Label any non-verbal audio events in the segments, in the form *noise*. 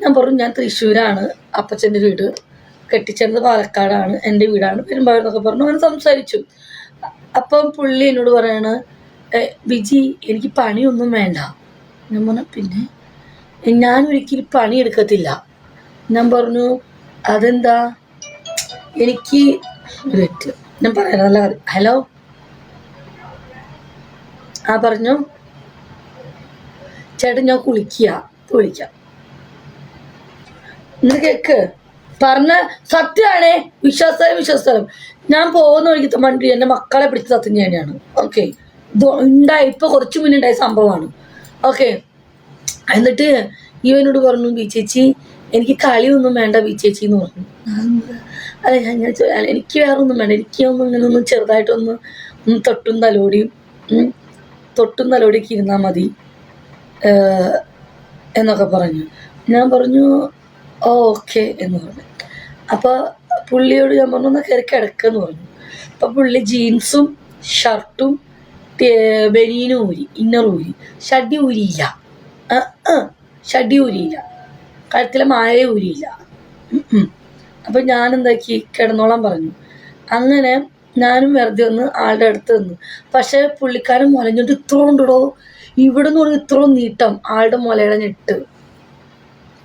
ഞാൻ പറഞ്ഞു ഞാൻ തൃശ്ശൂരാണ്. അപ്പച്ചന്റെ വീട്. കെട്ടിച്ചേർന്നത് പാലക്കാടാണ്. എന്റെ വീടാണ്. പെരുമ്പാവൂർ എന്നൊക്കെ പറഞ്ഞു. അങ്ങനെ സംസാരിച്ചു. അപ്പം പുള്ളി എന്നോട് പറയാണ് വിജി എനിക്ക് പണിയൊന്നും വേണ്ട. ഞാൻ പറഞ്ഞു പിന്നെ? "ഏ, ഞാൻ ഒരിക്കലും പണി എടുക്കത്തില്ല. ഞാൻ പറഞ്ഞു അതെന്താ? എനിക്ക് ഞാൻ പറയാം നല്ല കാര്യം. ഹലോ? ആ പറഞ്ഞു ചേട്ടൻ ഞാൻ കുളിക്കുക വിളിക്കാം എന്നിട്ട് കേക്ക്? പറഞ്ഞ സത്യമാണ് വിശ്വാസം വിശ്വാസം ഞാൻ പോകുന്ന വഴിക്ക് വണ്ടി എന്റെ മക്കളെ പിടിച്ച സത്യം തന്നെയാണ്. ഓക്കെ ഇത് ഉണ്ടായി. ഇപ്പൊ കുറച്ചു മുന്നേ ഉണ്ടായ സംഭവമാണ്. ഓക്കെ എന്നിട്ട് ഇവനോട് പറഞ്ഞു ബി ചേച്ചി എനിക്ക് കളിയൊന്നും വേണ്ട ബി ചേച്ചി എന്ന് പറഞ്ഞു. അതെ ഞാൻ ഇങ്ങനെ എനിക്ക് വേറെ ഒന്നും വേണ്ട. എനിക്ക് ഒന്നും ഇങ്ങനെ ഒന്ന് ചെറുതായിട്ടൊന്ന് ഒന്ന് തൊട്ടും തലോടിയും തൊട്ടും തലോടിയൊക്കെ ഇരുന്നാൽ മതി. എന്നൊക്കെ പറഞ്ഞു. ഞാൻ പറഞ്ഞു ഓക്കെ എന്ന് പറഞ്ഞു. അപ്പോൾ പുള്ളിയോട് ഞാൻ പറഞ്ഞു എന്നാൽ കയറി കിടക്കെന്ന് പറഞ്ഞു. അപ്പോൾ പുള്ളി ജീൻസും ഷർട്ടും ബനീനും ഊരി ഇന്നർ ഊരി. ഷഡി ഊരിയില്ല. ഷഡി ഊരിയില്ല. കഴുത്തിലെ മായ ഊരിയില്ല. അപ്പം ഞാൻ എന്താക്കി കിടന്നോളാൻ പറഞ്ഞു. അങ്ങനെ ഞാനും വെറുതെ ഒന്ന് ആളുടെ അടുത്ത് നിന്ന്. പക്ഷേ പുള്ളിക്കാരൻ മുലഞ്ഞിട്ട് ഇത്ര ഉണ്ടോ ഇവിടെ നിന്ന് ഇത്രോ നീട്ടം ആളുടെ മുലയുടെ ഞെട്ട്.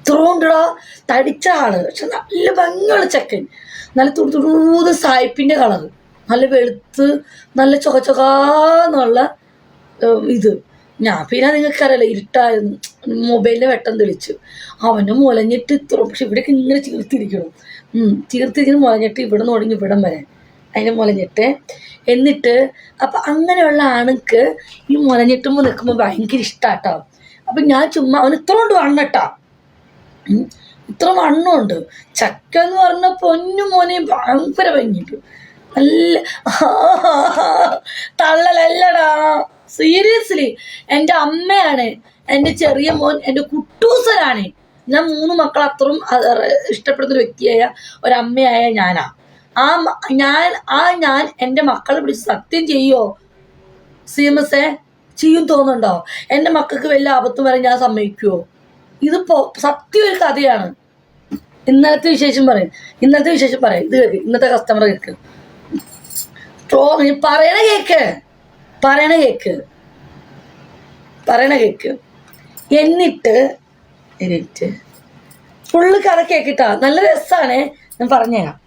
ഇത്ര ഉണ്ടോ തടിച്ച ആൾ പക്ഷെ നല്ല ഭംഗിയുള്ള ചെക്കൻ നല്ല തുടു തുടൂത് സായിപ്പിന്റെ കളർ നല്ല വെളുത്ത് നല്ല ചൊക ചൊകാന്നുള്ള ഇത്. ഞാൻ പിന്നെ നിങ്ങൾക്ക് നിങ്ങൾക്കറിയില്ല ഇരുട്ടായിരുന്നു മൊബൈലിന്റെ വെട്ടം തെളിച്ചു. അവനെ മുലഞ്ഞിട്ട് ഇത്ര പക്ഷെ ഇവിടേക്ക് ഇങ്ങനെ ചീർത്തിരിക്കണം. ചീർത്തിരിക്കുന്ന മുലഞ്ഞിട്ട് ഇവിടെ നിന്ന് തുടങ്ങി ഇവിടം വരെ. അതിനെ മുലഞ്ഞിട്ട്. എന്നിട്ട് അപ്പം അങ്ങനെയുള്ള ആണുക്ക് ഈ മുലഞ്ഞിട്ടുമ്പോൾ നിൽക്കുമ്പോൾ ഭയങ്കര ഇഷ്ടാട്ടോ. അപ്പം ഞാൻ ചുമ്മാ അവൻ ഇത്ര കൊണ്ട് വണ്ണട്ടാ. ഇത്ര വണ്ണമുണ്ട്. ചക്ക എന്ന് പറഞ്ഞ പൊന്നു മോനെ ഭയങ്കര ഭംഗിയിട്ട് നല്ല *laughs* തള്ളലല്ലടാ. സീരിയസ്ലി എന്റെ അമ്മയാണ് എന്റെ ചെറിയ മോൻ എന്റെ കുട്ടൂസനാണ്. ഞാൻ മൂന്ന് മക്കൾ അത്രയും ഇഷ്ടപ്പെടുന്ന വ്യക്തിയായ ഒരമ്മയായ ഞാനാ. ആ ഞാൻ ആ ഞാൻ എന്റെ മക്കളെ പിടിച്ച് സത്യം ചെയ്യോ? സി എം എസ് എ ചെയ്യും തോന്നുന്നുണ്ടോ? എന്റെ മക്കൾക്ക് വലിയ ആപത്തും വരെ ഞാൻ സമ്മതിക്കുമോ ഇതിപ്പോ സത്യം ഒരു കഥയാണ്. ഇന്നലത്തെ വിശേഷം പറയും. ഇന്നലത്തെ വിശേഷം പറയും. ഇത് കേൾക്ക് ഇന്നത്തെ കസ്റ്റമർ കേൾക്ക് പറയണ കേക്ക്. പറയണ കേക്ക്. പറയണ കേക്ക്. എന്നിട്ട് എന്നിട്ട് ഫുള്ള് കഥ കേക്കിട്ടാ. നല്ല രസാണ്. ഞാൻ പറഞ്ഞുതരാം.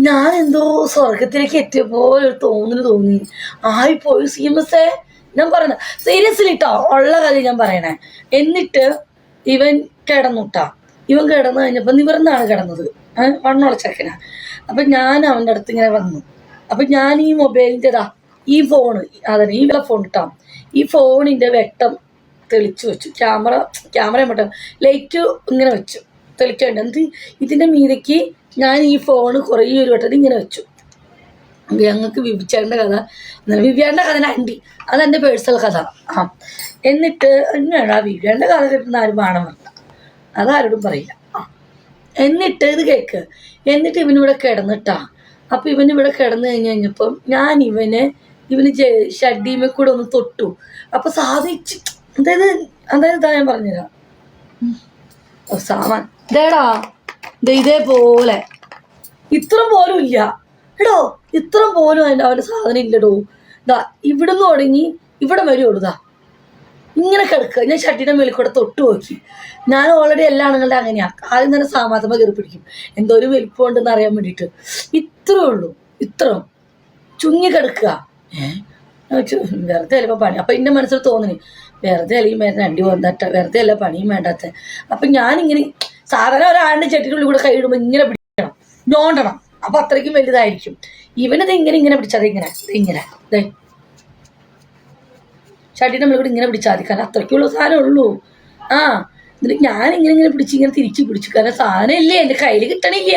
ഞാൻ എന്തോ സ്വർഗത്തിലേക്ക് എത്തിയ പോലെ ഒരു തോന്നൽ തോന്നി. ആയിപ്പോയി സി എം എസ് ഞാൻ പറയുന്നത് സീരിയസ്ലി കേട്ടോ ഉള്ള കഥ ഞാൻ പറയണേ. എന്നിട്ട് ഇവൻ കിടന്നുട്ടാ. ഇവൻ കിടന്നു കഴിഞ്ഞപ്പോൾ നിവർന്നാണ് കിടന്നത്. വണ്ണുള്ള ചെക്കനാ അപ്പം ഞാൻ അവന്റെ അടുത്ത് ഇങ്ങനെ വന്നു. അപ്പം ഞാൻ ഈ മൊബൈലിന്റെതാ ഈ ഫോണ് അതന്നെ ഈ ഫോൺ കിട്ടാം ഈ ഫോണിന്റെ വെട്ടം തെളിച്ചു വെച്ചു. ക്യാമറ ക്യാമറ മറ്റം ലൈറ്റ് ഇങ്ങനെ വെച്ചു. തെളിക്കേണ്ട എന്ത് ഇതിന്റെ മീതയ്ക്ക് ഞാൻ ഈ ഫോണ് കുറേ ഒരു വട്ടം ഇങ്ങനെ വെച്ചു. ഞങ്ങൾക്ക് വിഭിച്ചേണ്ട കഥ വിവ്യാന്റെ കഥ അണ്ടി അതെന്റെ പേഴ്സണൽ കഥ. ആ. എന്നിട്ട് എന്നാണ് ആ വിവ്യാന്റെ കഥ കേൾക്കുന്ന ആരും വേണം വേണ്ട അതാരോടും പറയില്ല. ആ. എന്നിട്ട് ഇത് കേക്ക്. എന്നിട്ട് ഇവനിവിടെ കിടന്നിട്ടാ. അപ്പം ഇവനിവിടെ കിടന്നു കഴിഞ്ഞ് കഴിഞ്ഞപ്പം ഞാൻ ഇവനെ ഇവന് ഷഡീമെ കൂടെ ഒന്ന് തൊട്ടു. അപ്പൊ സാധിച്ചു അതായത് അതായത് ഇതാ ഞാൻ പറഞ്ഞുതരാം. സാമാൻ ഇതേടാ. ഇതേപോലെ. ഇത്ര പോലും ഇല്ല. എടോ ഇത്ര പോലും അതിന്റെ അവന്റെ സാധനം ഇല്ലടോ. ഇതാ ഇവിടുന്ന് തുടങ്ങി ഇവിടെ വരുള്ളൂ ഇതാ ഇങ്ങനെ കിടക്കുക ഞാൻ ഷട്ടിയുടെ മേളിൽ കൂടെ തൊട്ട് നോക്കി. ഞാൻ ഓൾറെഡി എല്ലാ ആണുങ്ങളുടെ അങ്ങനെയാ. ആദ്യം തന്നെ സാമാസമ കയറി പിടിക്കും. എന്തോ ഒരു വലിപ്പം ഉണ്ടെന്ന് അറിയാൻ വേണ്ടിയിട്ട്. ഇത്രേ ഉള്ളൂ. ഇത്ര ചുങ്ങി കിടക്കുക. വെറുതെ അല്ല പണി? അപ്പം എന്റെ മനസ്സിൽ തോന്നി വെറുതെ അല്ലെങ്കിൽ വേറെ രണ്ടി വന്നിട്ട്? വെറുതെ അല്ല പണിയും വേണ്ടാത്ത? അപ്പം ഞാനിങ്ങനെ സാധാരണ ഒരാളുടെ ചെട്ടിനുള്ളിൽ കൂടെ കൈയിടുമ്പോ ഇങ്ങനെ പിടിക്കണം. ഞോണ്ടണം അപ്പൊ അത്രയ്ക്കും വലുതായിരിക്കും. ഇവനത് ഇങ്ങനെ ഇങ്ങനെ പിടിച്ചാൽ ഇങ്ങനെ ഇങ്ങനെ ദേ. ചട്ടിയുടെ നമ്മളിവിടെ ഇങ്ങനെ പിടിച്ചാൽ മതി. കാരണം അത്രയ്ക്കുള്ള സാധനം ഉള്ളൂ. ആ എന്നിട്ട് ഞാൻ ഇങ്ങനെ ഇങ്ങനെ പിടിച്ച് ഇങ്ങനെ തിരിച്ച് പിടിച്ചു. കാരണം സാധനം ഇല്ലേ എന്റെ കയ്യിൽ കിട്ടണില്ല.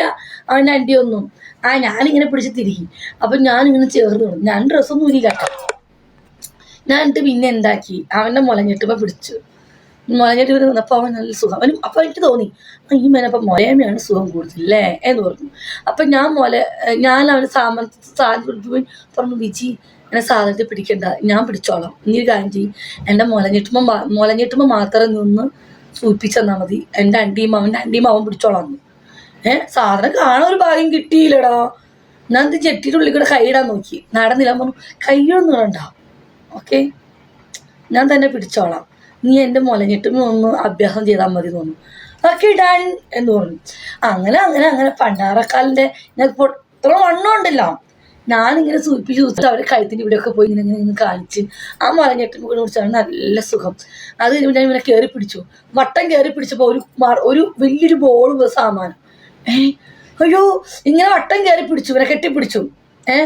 അവന്റെ അണ്ടി ഒന്നും. ആ ഞാൻ ഇങ്ങനെ പിടിച്ച് തിരികി. അപ്പം ഞാനിങ്ങനെ ചേർന്ന് ചേർന്നു ഞാൻ ഡ്രസ്സൊന്നും ഇല്ല ഞാൻ എന്നിട്ട് പിന്നെ എന്താക്കി? അവന്റെ മുളഞ്ഞിട്ടപ്പോൾ പിടിച്ചു. മുലഞ്ഞിട്ട് വന്നപ്പോൾ അവൻ നല്ല സുഖം. അവനും അപ്പം എനിക്ക് തോന്നി ഈ മേനപ്പം മുലയമ്മയാണ് സുഖം കൂടുതലല്ലേ എന്ന് പറഞ്ഞു. അപ്പം ഞാൻ മുല ഞാൻ അവന് സാമ സാധനം പറഞ്ഞു വിജി എന്നെ സാധനത്തിൽ പിടിക്കണ്ട ഞാൻ പിടിച്ചോളാം. നീ ഒരു കാര്യം ചെയ്യും. എന്റെ മുലഞ്ഞിട്ടുമ്പോൾ മുലഞ്ഞിട്ടുമ്പോൾ മാത്രം നിന്ന് സൂപ്പിച്ചെന്നാൽ മതി. എന്റെ അണ്ടിയും അവന്റെ അണ്ടിയും അവൻ പിടിച്ചോളാം ഏഹ് സാധനം കാണാൻ ഒരു ഭാഗ്യം കിട്ടിയില്ലടാ. ഞാൻ ഇത് ചെട്ടിയുടെ ഉള്ളിൽ കൂടെ കൈയിടാൻ നോക്കി. നടന്നില്ല. പറഞ്ഞു കൈയൊന്നും ഇടണ്ട. ഓക്കെ? ഞാൻ തന്നെ പിടിച്ചോളാം. നീ എന്റെ മുലഞ്ഞിട്ടും ഒന്ന് അഭ്യാസം ചെയ്താൽ മതി തോന്നും അതൊക്കെ ഇടാൻ എന്ന് പറഞ്ഞു. അങ്ങനെ അങ്ങനെ അങ്ങനെ പണ്ടാറക്കാലിന്റെ ഞാൻ ഇപ്പോൾ ഇത്ര വണ്ണം ഉണ്ടല്ലോ. ഞാനിങ്ങനെ സൂപ്പിച്ച് സൂപ്പിച്ച് അവരെ കഴുത്തിന്റെ ഇവിടെയൊക്കെ പോയി ഇങ്ങനെ ഇങ്ങനെ ഇങ്ങനെ കാണിച്ച് ആ മുലഞ്ഞിട്ടും കൂടെ കുടിച്ചാണ് നല്ല സുഖം. അത് ഞാൻ ഇങ്ങനെ കയറി പിടിച്ചു. വട്ടം കയറി പിടിച്ചപ്പോൾ ഒരു ഒരു വലിയൊരു ബോൾ സാമാനം. ഏ അയ്യോ ഇങ്ങനെ വട്ടം കയറി പിടിച്ചു ഇവരെ കെട്ടിപ്പിടിച്ചു. ഏ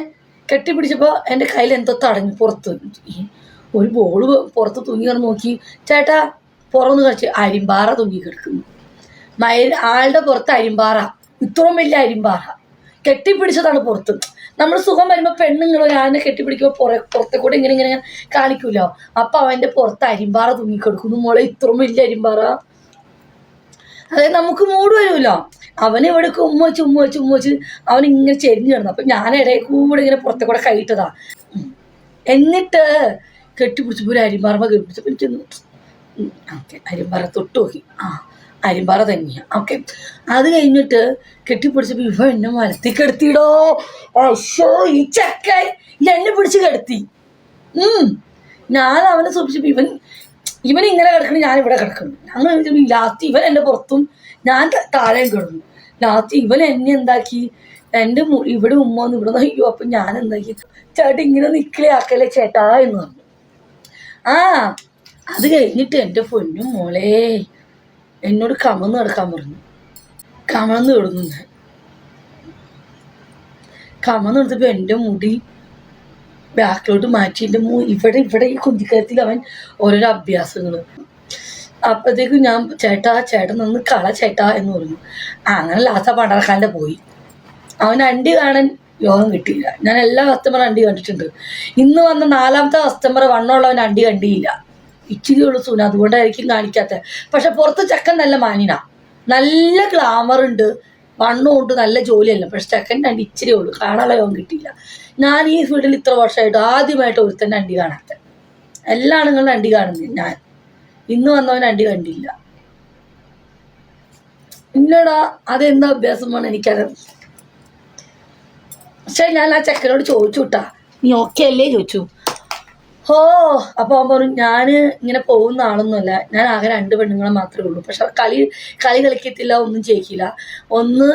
കെട്ടിപ്പിടിച്ചപ്പോൾ എന്റെ കയ്യിൽ എന്തോ തടഞ്ഞു പുറത്ത്. ഒരു ബോൾ പുറത്ത് തൂങ്ങി കിടന്ന് നോക്കി ചേട്ടാ പുറന്ന് കളിച്ച്. അരിമ്പാറ തൂങ്ങി കിടക്കുന്നു. മയിൽ ആളുടെ പുറത്ത് അരിമ്പാറ. ഇത്രയും വലിയ അരിമ്പാറ. കെട്ടിപ്പിടിച്ചതാണ് പുറത്ത്. നമ്മൾ സുഖം വരുമ്പോൾ പെണ്ണുങ്ങൾ ഒരാളിനെ കെട്ടിപ്പിടിക്കുമ്പോൾ പുറ പുറത്തെ കൂടെ ഇങ്ങനെ ഇങ്ങനെ കാണിക്കൂലോ? അപ്പം അവന്റെ പുറത്ത് അരിമ്പാറ തൂങ്ങിക്കൊടുക്കുന്നു കിടക്കുന്നു. മോളെ ഇത്രയും വലിയ അരിമ്പാറ. അതായത് നമുക്ക് മൂട് വരുമല്ലോ. അവന് ഇവിടെ ഉമ്മ വെച്ച് ഉമ്മ വെച്ച് ഉമ്മ വെച്ച് അവൻ ഇങ്ങനെ ചെരിഞ്ഞു കിടന്നു. അപ്പം ഞാൻ ഇടയിൽ കൂടെ ഇങ്ങനെ പുറത്തെ കൂടെ കൈയിട്ടതാ എന്നിട്ട് കെട്ടിപ്പിടിച്ചപ്പോൾ ഒരു അരിമ്പാറമ കെട്ടിപ്പിടിച്ച് എനിക്കൊന്ന് ഓക്കെ അരിമ്പാറ തൊട്ട് നോക്കി. ആ അരിമ്പാറ തന്നെയാണ് ഓക്കെ അത് കഴിഞ്ഞിട്ട് കെട്ടിപ്പിടിച്ചപ്പോൾ ഇവ എന്നെ മലത്തി കെടുത്തിടോ. അശോ ഈ ചക്കായി എന്നെ പിടിച്ച് കിടത്തി. ഞാൻ അവനെ സൂക്ഷിച്ചപ്പോൾ ഇവൻ ഇവൻ ഇങ്ങനെ കിടക്കണം ഞാൻ ഇവിടെ കിടക്കണം ഞങ്ങൾ ലാത്തി ഇവൻ എന്റെ പുറത്തും ഞാൻ താഴെ കിടന്നു. ലാത്തി ഇവൻ എന്നെ എന്താക്കി? എന്റെ ഇവിടെ ഉമ്മ ഒന്ന് ഇവിടെ അയ്യോ അപ്പം ഞാൻ എന്താക്കി? ചേട്ടാ ഇങ്ങനെ നിക്കലേ ആക്കല്ലേ ചേട്ടാ എന്ന് പറഞ്ഞു. ആ അത് കഴിഞ്ഞിട്ട് എന്റെ പൊന്നും മോളെ എന്നോട് കമന്ന് കിടക്കാൻ പറഞ്ഞു. കമന്ന് കിടന്നു കമന്ന് എടുത്തപ്പോൾ എന്റെ മുടി ബാക്കിലോട്ട് മാറ്റി. എന്റെ മൂ ഇവിടെ ഇവിടെ ഈ കുന്തിക്കരത്തിൽ അവൻ ഓരോരോ അഭ്യാസങ്ങൾ അപ്പോഴത്തേക്കും ഞാൻ ചേട്ടാ ചേട്ടൻ നിന്ന് കള ചേട്ടാ എന്ന് പറഞ്ഞു. അങ്ങനെ ലാസ്റ്റ് പണ്ടറക്കാന്റെ പോയി. അവൻ അണ്ടി കാണാൻ യോഗം കിട്ടിയില്ല. ഞാൻ എല്ലാ കസ്റ്റമറും അണ്ടി കണ്ടിട്ടുണ്ട്. ഇന്ന് വന്ന നാലാമത്തെ കസ്റ്റമർ വണ്ണമുള്ളവൻ അണ്ടി കണ്ടിയില്ല. ഇച്ചിരി ഉള്ളു സൂന അതുകൊണ്ടായിരിക്കും കാണിക്കാത്തത്. പക്ഷെ പുറത്ത് ചെക്കൻ നല്ല മാനിന നല്ല ഗ്ലാമർ ഉണ്ട് വണ്ണും ഉണ്ട് നല്ല ജോലിയല്ല. പക്ഷെ ചെക്കന്റെ അണ്ടി ഇച്ചിരി ഉള്ളു. കാണാനുള്ള യോഗം കിട്ടിയില്ല. ഞാൻ ഈ ഫീൽഡിൽ ഇത്ര വർഷമായിട്ട് ആദ്യമായിട്ട് ഒരുത്തന്റെ അണ്ടി കാണാത്ത. എല്ലാ ആണുങ്ങളും അണ്ടി കാണുന്നത് ഞാൻ. ഇന്ന് വന്നവൻ അണ്ടി കണ്ടില്ല. ഇല്ലടാ അതെന്താ അഭ്യാസമാണ് എനിക്കത് പക്ഷെ ഞാൻ ആ ചെക്കനോട് ചോദിച്ചു വിട്ടാ നീ ഓക്കെ അല്ലേ ചോദിച്ചു. ഓ അപ്പൊ അവൻ പറഞ്ഞു ഞാൻ ഇങ്ങനെ പോകുന്ന ആളൊന്നുമല്ല. ഞാൻ ആകെ രണ്ട് പെണ്ണുങ്ങളെ മാത്രമേ ഉള്ളൂ. പക്ഷെ കളി കളി കളിക്കത്തില്ല ഒന്നും ചെയ്യിക്കില്ല. ഒന്ന്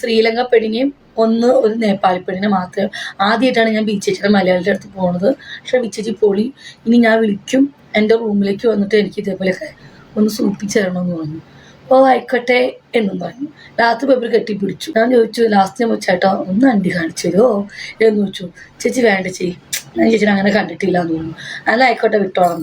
ശ്രീലങ്ക പെണ്ണിനെയും ഒന്ന് ഒരു നേപ്പാളി പെണ്ണിനെ മാത്രമേ ആദ്യമായിട്ടാണ് ഞാൻ ബീച്ചേച്ചിയുടെ മലയാളിയുടെ അടുത്ത് പോണത്. പക്ഷെ ബീച്ചേച്ചി പോളി ഇനി ഞാൻ വിളിക്കും എന്റെ റൂമിലേക്ക് വന്നിട്ട് എനിക്ക് ഇതേപോലെയൊക്കെ ഒന്ന് സൂപ്പിച്ചു തരണമെന്ന് പറഞ്ഞു. ഓ ആയിക്കോട്ടെ എന്നും പറഞ്ഞു. രാത്രി പേപ്പർ കെട്ടിപ്പിടിച്ചു. ഞാൻ ചോദിച്ചു ലാസ്റ്റ് ഞാൻ ചേട്ടാ ഒന്ന് അണ്ടി കാണിച്ചു തരുമോ എന്ന് ചോദിച്ചു. ചേച്ചി വേണ്ട ചേച്ചി. ഞാൻ ചേച്ചി അങ്ങനെ കണ്ടിട്ടില്ല എന്ന് തോന്നുന്നു അല്ല ആയിക്കോട്ടെ വിട്ടോളാം.